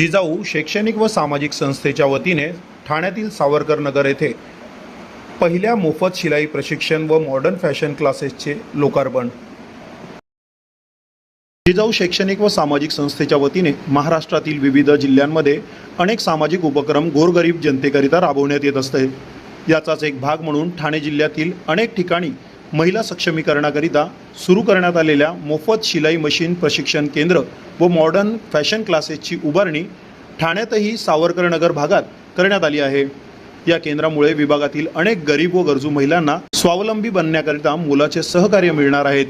जिजाऊ शैक्षणिक व सामाजिक संस्थेच्या वतीने ठाण्यातील सावरकर नगर येथे पहिल्या मोफत शिलाई प्रशिक्षण व मॉडर्न फॅशन क्लासेसचे लोकार्पण. जिजाऊ शैक्षणिक व सामाजिक संस्थेच्या वतीने महाराष्ट्रातील विविध जिल्ह्यांमध्ये अनेक सामाजिक उपक्रम गोरगरीब जनतेकरिता राबवण्यात येत असते. याचाच एक भाग म्हणून ठाणे जिल्ह्यातील अनेक ठिकाणी महिला सक्षमीकरणाकरिता सुरू करण्यात आलेल्या मोफत शिलाई मशीन प्रशिक्षण केंद्र व मॉडर्न फॅशन क्लासेसची उभारणी ठाण्यातही सावरकरनगर भागात करण्यात आली आहे. या केंद्रामुळे विभागातील अनेक गरीब व गरजू महिलांना स्वावलंबी बनण्याकरिता मुलाचे सहकार्य मिळणार आहेत.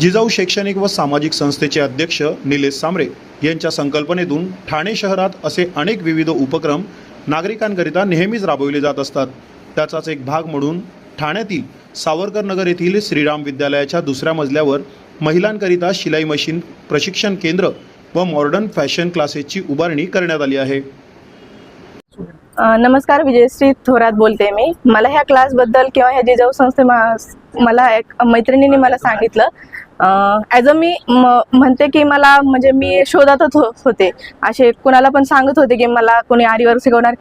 जिजाऊ शैक्षणिक व सामाजिक संस्थेचे अध्यक्ष निलेश सामरे यांच्या संकल्पनेतून ठाणे शहरात असे अनेक विविध उपक्रम नागरिकांकरिता नेहमीच राबविले जात असतात. त्याचाच एक भाग म्हणून ठाण्यातील सावरकर नगर येथील श्रीराम विद्यालयाच्या दुसऱ्या मजल्यावर महिलांकरिता शिलाई मशीन प्रशिक्षण केंद्र व मॉडर्न फॅशन क्लासेसची उभारणी करण्यात आली आहे. नमस्कार विजयश्री थोरात बोलते मी. मला ह्या क्लासबद्दल किंवा ह्या जिजाऊ संस्थे मा- मला एक मैत्रिणीने मला सांगितलं. ॲज अ मी म्हणते की मला म्हणजे मी शोधातच हो- होते. असे कुणाला पण सांगत होते की मला कोणी आरीवर शिकवणार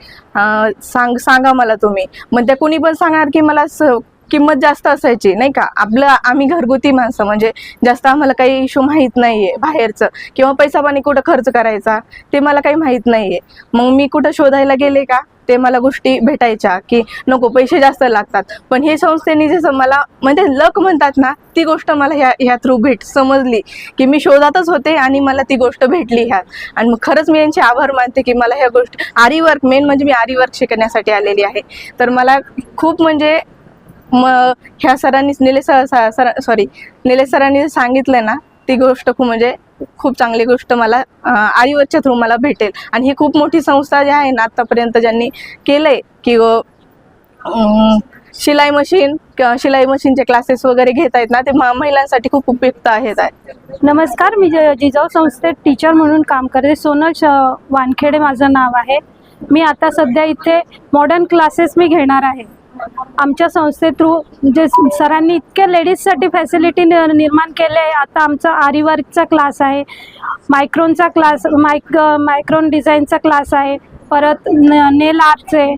सांग सांगा मला तुम्ही. मग त्या कुणी पण सांगणार की मला स- किंमत जास्त असायची नाही का? आपलं आम्ही घरगुती माणसं म्हणजे जास्त आम्हाला काही इशू माहीत नाहीये बाहेरचं. किंवा पैसा पाणी कुठं खर्च करायचा ते मला काही माहीत नाहीये. मग मी कुठं शोधायला गेले का? ते मला गोष्टी भेटायच्या की नको पैसे जास्त लागतात. पण हे संस्थेने जसं मला म्हणजे लक म्हणतात ना ती गोष्ट मला ह्या ह्या थ्रू भेट समजली की मी शोधातच होते आणि मला ती गोष्ट भेटली ह्यात आणि मग खरंच मी यांचे आभार मानते की मला ह्या गोष्टी आरी वर्क मेन म्हणजे मी आरी वर्क शिकण्यासाठी आलेली आहे. तर मला खूप म्हणजे मग ह्या सरांनी Nilesh sir sir sorry Nilesh सरांनी सांगितलं ना ती गोष्ट खूप म्हणजे खूप चांगली गोष्ट मला आईवरच्या थ्रू मला भेटेल. आणि ही खूप मोठी संस्था जी आहे ना आत्तापर्यंत ज्यांनी केलंय की व, शिलाई मशीन शिलाई मशीनचे क्लासेस वगैरे घेत आहेत ना ते म- महिलांसाठी खूप उपयुक्त आहेत. नमस्कार मी जिजाऊ संस्थेत टीचर म्हणून काम करते. सोनल वानखेडे माझं नाव आहे. मी आता सध्या इथे मॉडर्न क्लासेस मी घेणार आहे. आमच्या संस्थे थ्रू जे सरांनी इतक्या लेडीजसाठी फॅसिलिटी निर्माण केले आहे. आता आमचा आरिवर्कचा क्लास आहे. मायक्रोनचा क्लास मायक मायक्रोन डिझाईनचा क्लास आहे. परत न नेल आर्टचे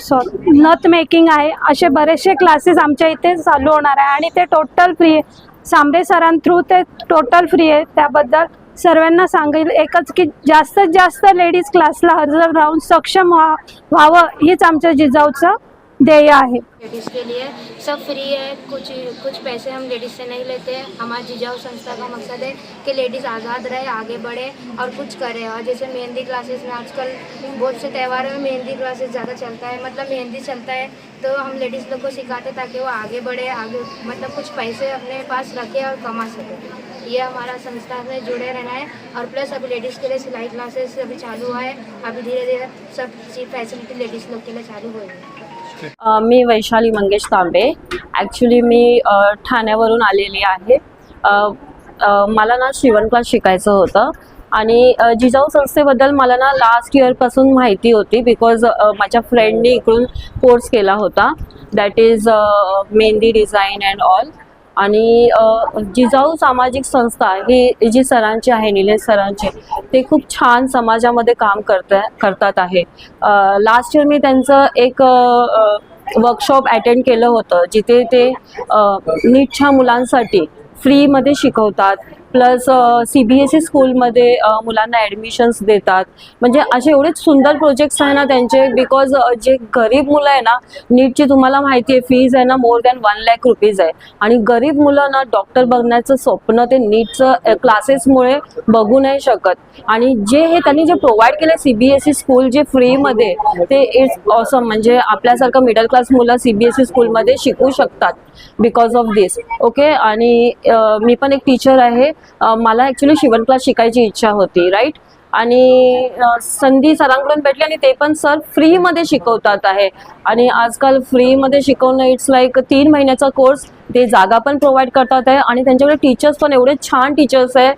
सॉरी नथ मेकिंग आहे. असे बरेचसे क्लासेस आमच्या इथे चालू होणार आहे. आणि ते टोटल फ्री आहे. सरां थ्रू ते टोटल फ्री आहे. त्याबद्दल सर्वांना सांगेल एकच की जास्तीत जास्त लेडीज क्लासला हजर राहून सक्षम व्हा व्हावं हेच आमच्या जिजाऊचं ध्येय आहे. लेडीज़ के लिए सब फ्री है कुछ कुछ पैसे हम लेडीज़ से नहीं लेते हमारे जिजाऊ संस्था का मकसद है कि लेडीज़ आज़ाद रहे आगे बढ़े और कुछ करे। और जैसे मेहंदी क्लासेस में आजकल बहुत से त्यौहार में मेहंदी क्लासेस ज़्यादा चलता है मतलब मेहंदी चलता है तो हम लेडीज़ लोग को सिखाते ताकि वो आगे बढ़े आगे मतलब कुछ पैसे अपने पास रखे और कमा सके। ये हमारा संस्था से जुड़े रहना है और प्लस अभी लेडीज़ के लिए सिलाई क्लासेस अभी चालू हुआ है। अभी धीरे धीरे सब फैसिलिटी लेडीज़ लोग के लिए चालू हो मी वैशाली मंगेश तांबे. ॲक्च्युली मी ठाण्यावरून आलेली आहे. मला ना शिवण क्लास शिकायचं होतं. आणि जिजाऊ संस्थेबद्दल मला ना लास्ट इयरपासून माहिती होती बिकॉज माझ्या फ्रेंडनी इकडून कोर्स केला होता. That is mehndi design and all आणि जिजाऊ सामाजिक संस्था ही जी सरांची आहे निलेश सरांची ते खूप छान समाजामध्ये काम करत करतात आहे. लास्ट इयर मी त्यांचं एक वर्कशॉप अटेंड केलं होतं जिथे ते नीटच्या मुलांसाठी फ्रीमध्ये शिकवतात. Plus C B S E स्कूलमध्ये मुलांना ॲडमिशन्स देतात. म्हणजे असे एवढेच सुंदर प्रोजेक्ट्स आहे ना त्यांचे बिकॉज जे गरीब मुलं आहे ना नीटची तुम्हाला माहिती आहे फीज आहे ना more than one lakh rupees आहे. आणि गरीब मुलं ना डॉक्टर बघण्याचं स्वप्न ते नीटचं क्लासेसमुळे बघू नाही शकत. आणि जे हे त्यांनी जे प्रोव्हाइड केलं C B S E school जे फ्रीमध्ये ते इट्स ऑसम म्हणजे आपल्यासारखं मिडल क्लास मुलं सी बी एस ई स्कूलमध्ये शिकू शकतात बिकॉज ऑफ दिस ओके आणि मी पण एक टीचर आहे. मला ॲक्च्युली शिवण क्लास शिकायची इच्छा होती राईट आणि संधी सरांकडून भेटली आणि ते पण सर फ्रीमध्ये शिकवतात आहे. आणि आजकाल फ्रीमध्ये शिकवणं इट्स लाईक तीन महिन्याचा कोर्स ते जागा पण प्रोव्हाइड करतात आहे. आणि त्यांच्याकडे टीचर्स पण एवढे छान टीचर्स आहे.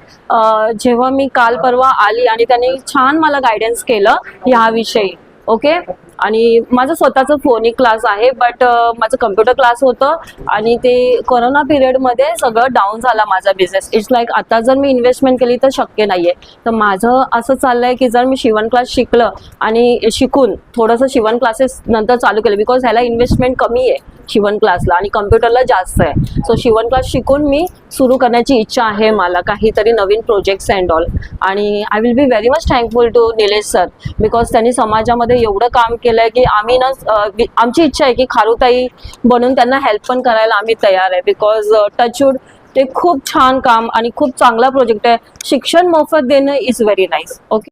जेव्हा मी काल परवा आली आणि त्यांनी छान मला गायडन्स केलं ह्याविषयी ओके आणि माझं स्वतःचं फोनिक क्लास आहे बट माझं कम्प्युटर क्लास होतं आणि ते कोरोना पिरियडमध्ये सगळं डाऊन झाला माझा बिझनेस इट्स लाईक आता जर मी इन्व्हेस्टमेंट केली तर शक्य नाही आहे तर माझं असं चाललं आहे की जर मी शिवण क्लास शिकलं आणि शिकून थोडंसं शिवण क्लासेस नंतर चालू केलं बिकॉज ह्याला इन्व्हेस्टमेंट कमी आहे शिवण क्लासला आणि कम्प्युटरला जास्त आहे. सो शिवण क्लास शिकून मी सुरू करण्याची इच्छा आहे मला काहीतरी नवीन प्रोजेक्ट्स अँड ऑल आणि I will be very much thankful to Nilesh sir because त्यांनी समाजामध्ये एवढं काम केलं आहे की आम्ही ना आमची इच्छा आहे की खारुताई बनून त्यांना हेल्प पण करायला आम्ही तयार आहे. बिकॉज टचवूड ते खूप छान काम आणि खूप चांगला प्रोजेक्ट आहे. शिक्षण मोफत देणं इज व्हेरी नाईस ओके